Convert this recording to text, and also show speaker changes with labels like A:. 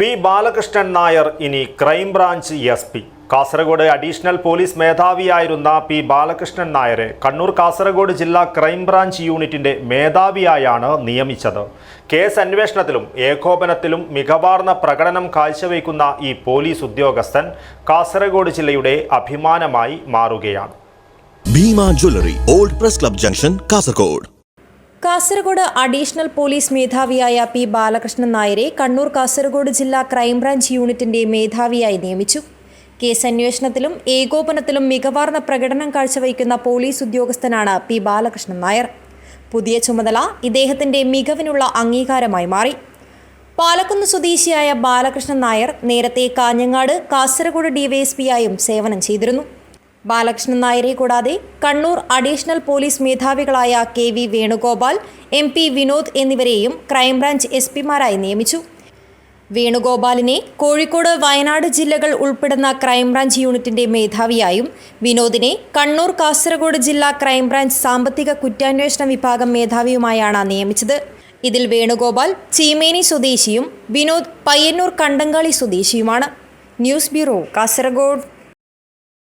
A: P Balakrishnan Nair ഇനി crime branch S P. Kasaragod additional police മേധാവിയായിരുന്ന P Balakrishnan നായരെ കണ്ണൂർ കാസർഗോഡ് ജില്ലാ ക്രൈംബ്രാഞ്ച് യൂണിറ്റിന്റെ മേധാവിയായാണ് നിയമിച്ചത്. കേസ് അന്വേഷണത്തിലും ഏകോപനത്തിലും മികവാർന്ന പ്രകടനം കാഴ്ചവെക്കുന്ന ഈ പോലീസ് ഉദ്യോഗസ്ഥൻ കാസർഗോഡ് ജില്ലയുടെ അഭിമാനമായി മാറുകയാണ്.
B: Bhima jewellery old press club junction Kasaragod.
C: Kasaragod additional police മേധാവിയായ P Balakrishnan നായരെ കണ്ണൂർ കാസർഗോഡ് ജില്ലാ ക്രൈംബ്രാഞ്ച് യൂണിറ്റിന്റെ മേധാവിയായി നിയമിച്ചു. കേസ് അന്വേഷണത്തിലും ഏകോപനത്തിലും മികവാർന്ന പ്രകടനം കാഴ്ചവയ്ക്കുന്ന പോലീസ് ഉദ്യോഗസ്ഥനാണ് പി ബാലകൃഷ്ണൻ നായർ. പുതിയ ചുമതല ഇദ്ദേഹത്തിന്റെ മികവിനുള്ള അംഗീകാരമായി മാറി. പാലക്കുന്ന് സ്വദേശിയായ ബാലകൃഷ്ണൻ നായർ നേരത്തെ കാഞ്ഞങ്ങാട് കാസർഗോഡ് ഡിവൈഎസ്പിയായും സേവനം ചെയ്തിരുന്നു. ബാലകൃഷ്ണൻ നായരെ കൂടാതെ Kannur additional police മേധാവികളായ K V Venugopal M P Vinod എന്നിവരെയും ക്രൈംബ്രാഞ്ച് എസ് പിമാരായി നിയമിച്ചു. വേണുഗോപാലിനെ കോഴിക്കോട് വയനാട് ജില്ലകൾ ഉൾപ്പെടുന്ന ക്രൈംബ്രാഞ്ച് യൂണിറ്റിന്റെ മേധാവിയായും വിനോദിനെ കണ്ണൂർ കാസർഗോഡ് ജില്ലാ ക്രൈംബ്രാഞ്ച് സാമ്പത്തിക കുറ്റാന്വേഷണ വിഭാഗം മേധാവിയുമായാണ് നിയമിച്ചത്. ഇതിൽ വേണുഗോപാൽ ചീമേനി സ്വദേശിയും Vinod Payyanur Kandankali സ്വദേശിയുമാണ്. News bureau Kasaragod.